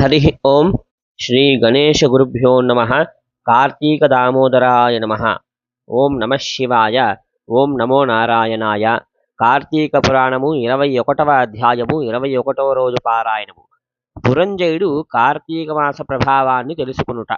హరి ఓం శ్రీ గణేశ గురుభ్యో నమ కార్తీక దామోదరాయ నమ ఓం నమ శివాయ ఓం నమో నారాయణాయ కార్తీక పురాణము ఇరవై ఒకటవ అధ్యాయము ఇరవై ఒకటవ రోజు పారాయణము పురంజయుడు కార్తీక మాస ప్రభావాన్ని తెలుసుకునుట।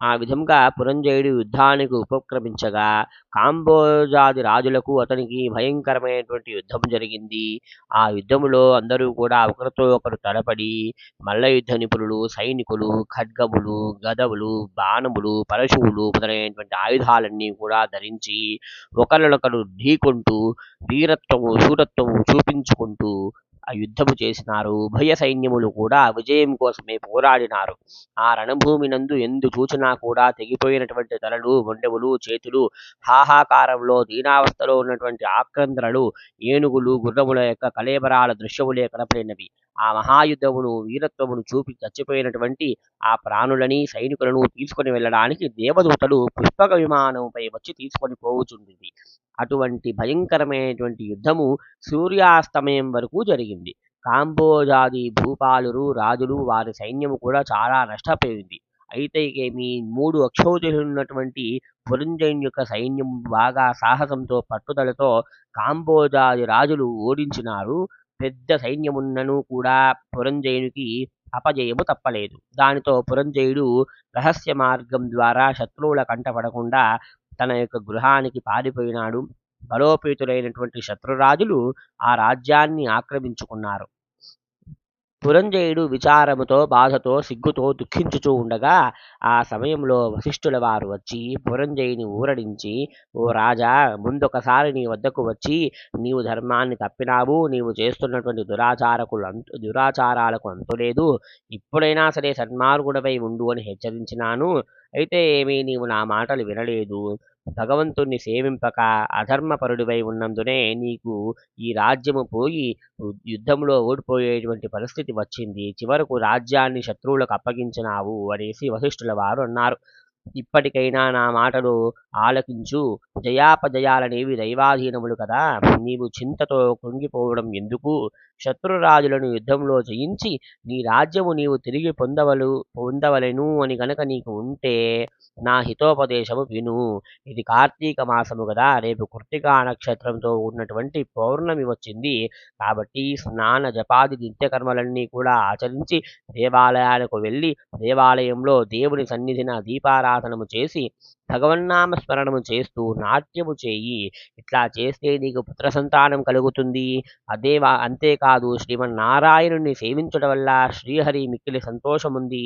ఆ విధంగా పురంజయుడు యుద్ధానికి ఉపక్రమించగా కాంబోజాది రాజులకు అతనికి భయంకరమైనటువంటి యుద్ధం జరిగింది. ఆ యుద్ధములో అందరూ కూడా ఒకరితో ఒకరు తలపడి మల్ల యుద్ధ నిపుణులు సైనికులు ఖడ్గములు గదవులు బాణములు పరశువులు మొదలైనటువంటి ఆయుధాలన్నీ కూడా ధరించి ఒకరినొకరు ఢీకొంటూ వీరత్వము శూరత్వము చూపించుకుంటూ ఆ యుద్ధము చేసినారు. ఉభయ సైన్యములు కూడా విజయం కోసమే పోరాడినారు. ఆ రణభూమి నందు ఎందు చూచినా కూడా తెగిపోయినటువంటి తలలు మొండెములు చేతులు హాహాకారంలో దీనావస్థలో ఉన్నటువంటి ఆక్రందనలు ఏనుగులు గుర్రముల యొక్క కలేబరాల దృశ్యములే కనపడినవి. ఆ మహాయుద్ధమును వీరత్వమును చూపి చచ్చిపోయినటువంటి ఆ ప్రాణులని సైనికులను తీసుకొని వెళ్ళడానికి దేవదూతలు పుష్పక విమానంపై వచ్చి తీసుకొని పోవుచుండింది అటువంటి భయంకరమైనటువంటి యుద్ధము సూర్యాస్తమయం వరకు జరిగింది. కాంబోజాది భూపాలురు రాజులు వారి సైన్యము కూడా చాలా నష్టపోయింది. అయితే మీ మూడు అక్షోజులున్నటువంటి పురంజయుని యొక్క సైన్యం బాగా సాహసంతో పట్టుదలతో కాంబోజాది రాజులు ఓడించినారు. పెద్ద సైన్యమున్నను కూడా పురంజయునికి అపజయము తప్పలేదు. దానితో పురంజయుడు రహస్య మార్గం ద్వారా శత్రువుల కంటపడకుండా తన యొక్క గృహానికి పారిపోయినాడు. బలోపేతులైనటువంటి శత్రురాజులు ఆ రాజ్యాన్ని ఆక్రమించుకున్నారు. పురంజయుడు విచారముతో బాధతో సిగ్గుతో దుఃఖించుచూ ఉండగా ఆ సమయంలో వశిష్ఠుల వారు వచ్చి పురంజయుని ఊరడించి ఓ రాజా ముందొకసారి నీ వద్దకు వచ్చి నీవు ధర్మాన్ని తప్పినావు నీవు చేస్తున్నటువంటి దురాచారకులు అంతు దురాచారాలకు అంతులేదు. ఇప్పుడైనా సరే సన్మార్గుడపై ఉండు అని హెచ్చరించినాను. అయితే ఏమీ నీవు నా మాటలు వినలేదు. భగవంతుణ్ణి సేవింపక అధర్మపరుడివై ఉన్నందునే నీకు ఈ రాజ్యము పోయి యుద్ధంలో ఓడిపోయేటువంటి పరిస్థితి వచ్చింది. చివరకు రాజ్యాన్ని శత్రువులకు అప్పగించినావు అనేసి వశిష్ఠుల వారు అన్నారు. ఇప్పటికైనా నా మాటలు ఆలకించు. జయాపజయాలనేవి దైవాధీనములు కదా. నీవు చింతతో కృంగిపోవడం ఎందుకు? శత్రురాజులను యుద్ధంలో జయించి నీ రాజ్యము నీవు తిరిగి పొందవలు పొందవలెను అని గనక నీకు ఉంటే నా హితోపదేశము విను. ఇది కార్తీక మాసము కదా. రేపు కృత్తికా నక్షత్రంతో ఉన్నటువంటి పౌర్ణమి వచ్చింది. కాబట్టి స్నాన జపాది నిత్యకర్మలన్నీ కూడా ఆచరించి దేవాలయాలకు వెళ్ళి దేవాలయంలో దేవుని సన్నిధిన సాధనము చేసి భగవన్నామ స్మరణము చేస్తూ నాట్యము చేయి. ఇట్లా చేస్తే నీకు పుత్ర సంతానం కలుగుతుంది. అదే అంతేకాదు శ్రీమన్నారాయణుని సేవించడం వల్ల శ్రీహరి మిక్కిలి సంతోషముంది.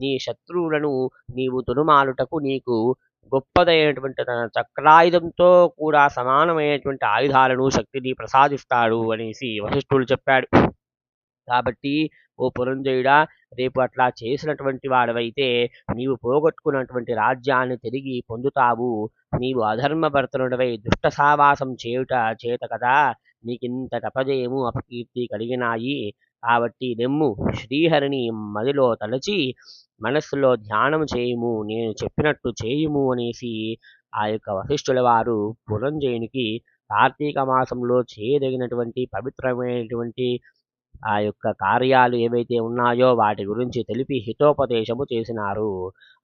నీ శత్రువులను నీవు తునుమాలుటకు నీకు గొప్పదైనటువంటి తన చక్రాయుధంతో కూడా సమానమైనటువంటి ఆయుధాలను శక్తిని ప్రసాదిస్తాడు అనేసి వశిష్ఠుడు చెప్పాడు. కాబట్టి ఓ పురంజయుడా రేపు అట్లా చేసినటువంటి వాడవైతే నీవు పోగొట్టుకున్నటువంటి రాజ్యాన్ని తిరిగి పొందుతావు. నీవు అధర్మభర్తనుడవై దుష్ట సావాసం చేయుట చేత కదా నీకింత అపజయము అపకీర్తి కలిగినాయి. కాబట్టి నెమ్ము శ్రీహరిని మదిలో తలచి మనస్సులో ధ్యానం చేయుము నేను చెప్పినట్టు చేయుము అనేసి ఆ యొక్క వశిష్ఠుల వారు పురంజయునికి కార్తీక మాసంలో చేయదగినటువంటి పవిత్రమైనటువంటి ఆ యొక్క కార్యాలు ఏవైతే ఉన్నాయో వాటి గురించి తెలిపి హితోపదేశము చేసినారు.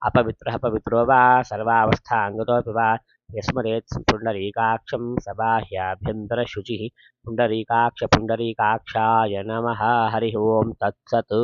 అపవిత్ర పవిత్రోవా సర్వావస్థ అంగతోపి యస్మరేత్ పుండరీకాక్షం సబాహ్యాభ్యంతర శుచి పుండరీకాక్ష పుండరీకాక్షాయ నమ హరి ఓం తత్సత్.